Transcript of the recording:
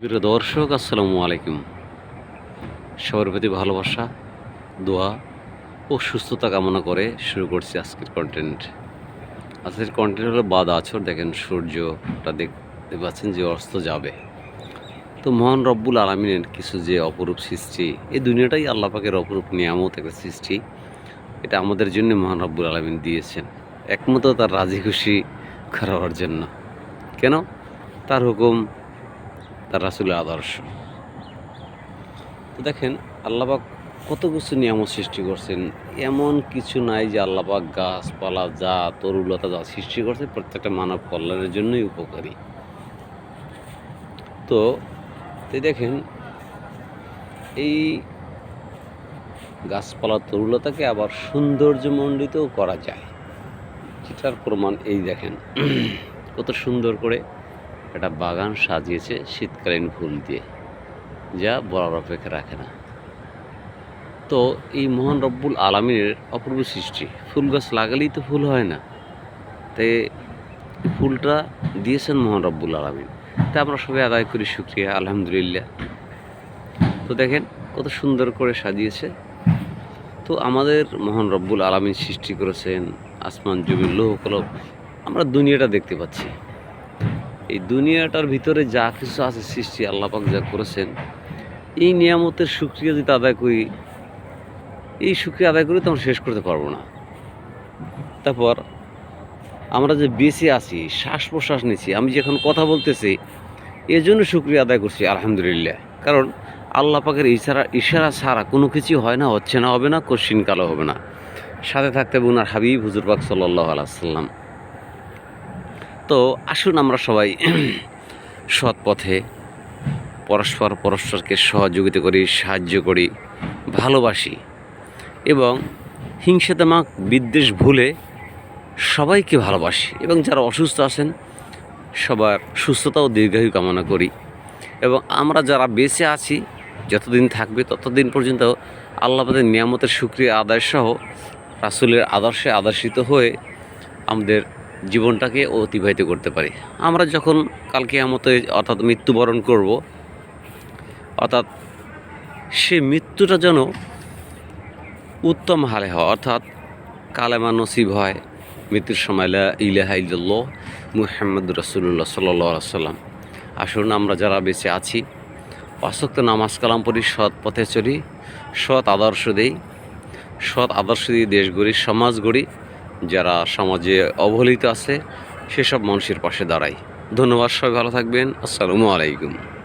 প্রিয় দর্শক, আসসালামু আলাইকুম। সবার প্রতি ভালোবাসা, দোয়া ও সুস্থতা কামনা করে শুরু করছি আজকের কন্টেন্ট আজকের কন্টেন্ট হলো বাদ আছর। দেখেন সূর্যটা দেখতে পাচ্ছেন যে অস্ত যাবে। তো মহান রব্বুল আলমিনের কিছু যে অপরূপ সৃষ্টি, এই দুনিয়াটাই আল্লাহ পাকের অপরূপ নিয়ামত একটা সৃষ্টি। এটা আমাদের জন্য মহান রব্বুল আলমিন দিয়েছেন। একমাত্র তার রাজি খুশি করার জন্য। কেন? তার হুকুম তার রাসুলের আদর্শ। তো দেখেন, আল্লাপাক কত কিছু নিয়ামত সৃষ্টি করছেন। এমন কিছু নাই যে আল্লাপাক গাছপালা, যা, তরুলতা যা সৃষ্টি করছে, প্রত্যেকটা মানব কল্যাণের জন্যই উপকারী। তো তো দেখেন, এই গাছপালা, তরুলতাকে আবার সৌন্দর্যমণ্ডিতও করা যায়। যেটার প্রমাণ এই দেখেন, কত সুন্দর করে একটা বাগান সাজিয়েছে শীতকালীন ফুল দিয়ে, যা বলার অপেক্ষা রাখে না। তো এই মহান রব্বুল আলমিনের অপূর্ব সৃষ্টি, ফুল গাছ লাগালেই তো ফুল হয় না। তাই ফুলটা দিয়েছেন মহান রব্বুল আলমিন। তা আমরা সবাই আদায় করি শুক্রিয়া, আলহামদুলিল্লাহ। তো দেখেন কত সুন্দর করে সাজিয়েছে। তো আমাদের মহান রব্বুল আলমিন সৃষ্টি করেছেন আসমান জমির লোহ আমরা দুনিয়াটা দেখতে পাচ্ছি। এই দুনিয়াটার ভিতরে যা কিছু আছে সৃষ্টি আল্লাপাক যা করেছেন, এই নিয়ামতের সুক্রিয়া যদি আদায় করি, এই সুক্রিয়া আদায় করে তো আমরা শেষ করতে পারব না। তারপর আমরা যে বেঁচে আছি শ্বাস প্রশ্বাস নিচ্ছি, আমি যখন কথা বলতেছি এর জন্য সুক্রিয়া আদায় করছি, আলহামদুলিল্লাহ। কারণ আল্লাহ পাকের ইশারা ইশারা ছাড়া কোনো কিছু হয় না হচ্ছে না হবে না কোশ্চিন কালো হবে না। সাথে থাকতে বুনার হাবিব, হুজুর পাক সাল্লাহ আলাইসাল্লাম তো আসুন আমরা সবাই সৎ পথে পরস্পর পরস্পরকে সহযোগিতা করি, সাহায্য করি, ভালোবাসি এবং হিংসাতামাক বিদ্বেষ ভুলে সবাইকে ভালোবাসি এবং যারা অসুস্থ আছেন, সবার সুস্থতা ও দীর্ঘায়ু কামনা করি এবং আমরা যারা বেঁচে আছি, যতদিন থাকবে ততদিন পর্যন্ত আল্লাহদের নিয়ামতের সুক্রিয়া আদায় সহ রাসুলের আদর্শে আদর্শিত হয়ে আমাদের জীবনটাকে অতিবাহিত করতে পারি। আমরা যখন কালকে আমতে অর্থাৎ মৃত্যুবরণ করব, অর্থাৎ সে মৃত্যুটা যেন উত্তম হালে হয়, অর্থাৎ কালেমা নসিব হয় মৃত্যুর সময় ইলাহা ইল্লাল্লাহ মুহাম্মদ রসুল্লাহ সাল্লাহ সাল্লাম আসুন আমরা যারা বেঁচে আছি, অসক্ত নামাজ কালাম পড়ি, সৎ পথে চলি, সৎ আদর্শ দেই, সৎ আদর্শ দিয়ে দেশ গড়ি, সমাজ গড়ি যারা সমাজে অবহেলিত আছে সেসব মানুষের পাশে দাঁড়াই। ধন্যবাদ সবাই ভালো থাকবেন। আসসালামু আলাইকুম।